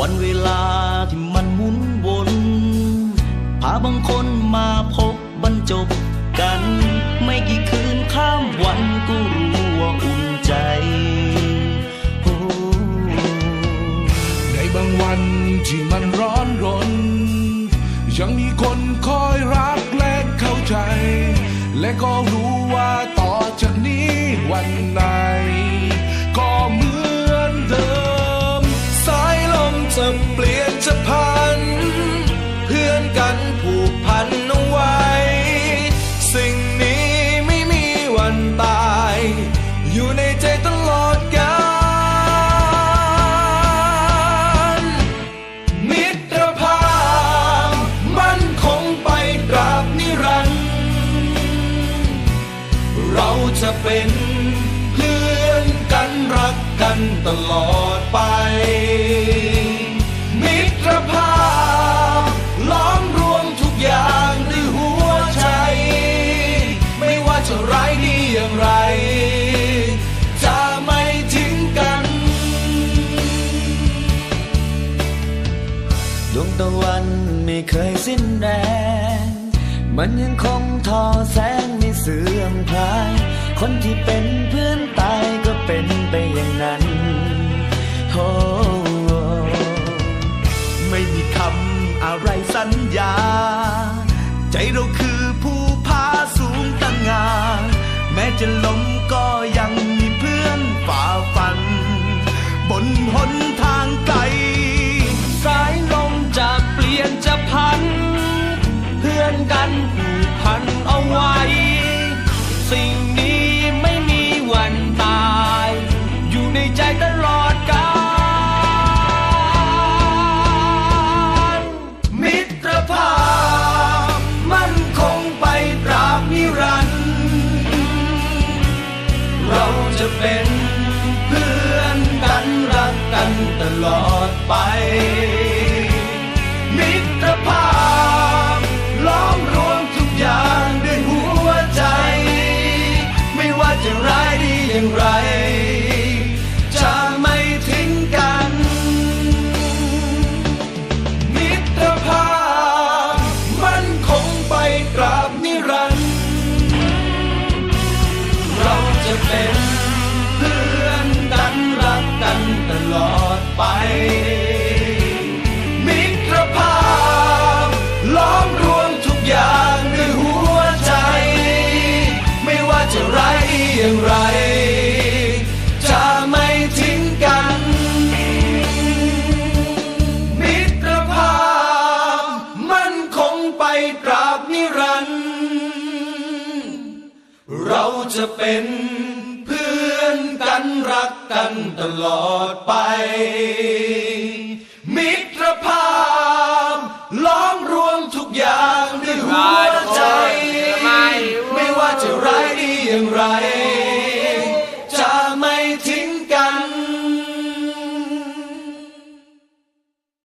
วันเวลาที่มันหมุนวนพาบางคนมาพบบรรจบกัน ไม่กี่คืนข้ามวันก็รู้ว่าอุ่นใจโอ้ในบางวันที่มันร้อนรน ยังมีคน พันเอาไว้ สิ่งนี้ไม่มีวันตาย อยู่ในใจตลอดกาลมิตรภาพมันคงไปตราบนิรันดร์เราจะเป็นเพื่อนกันรักกันตลอดไป ดวงตะวันไม่เคยสิ้นแรง มันยังคงทอแสงไม่เสื่อมคลาย คนที่เป็นเพื่อนตายก็เป็นไปอย่างนั้นโอ้ไม่มีคำอะไรสัญญา ใจเราคือผู้พาสูงตั้งงานแม้จะล้ม เราจะเป็นเพื่อนกันรักกันตลอดไป มิตรภาพล้อมรวมทุกอย่างด้วยหัวใจ ไม่ว่าจะร้ายดีอย่างไรจะไม่ทิ้งกันมิตรภาพมันคงไปตราบ เป็นเพื่อนกันรักกันตลอดไป มิตรภาพล้อมรวมทุกอย่างด้วยหัวใจ ไม่ว่าจะไรอย่างไร จะไม่ทิ้งกัน มิตรภาพมันคงไปตราบนิรันดร์เราจะเป็น นกันรักกันตลอดไป มิตรภาพล้อมรวมทุกอย่างด้วยหัว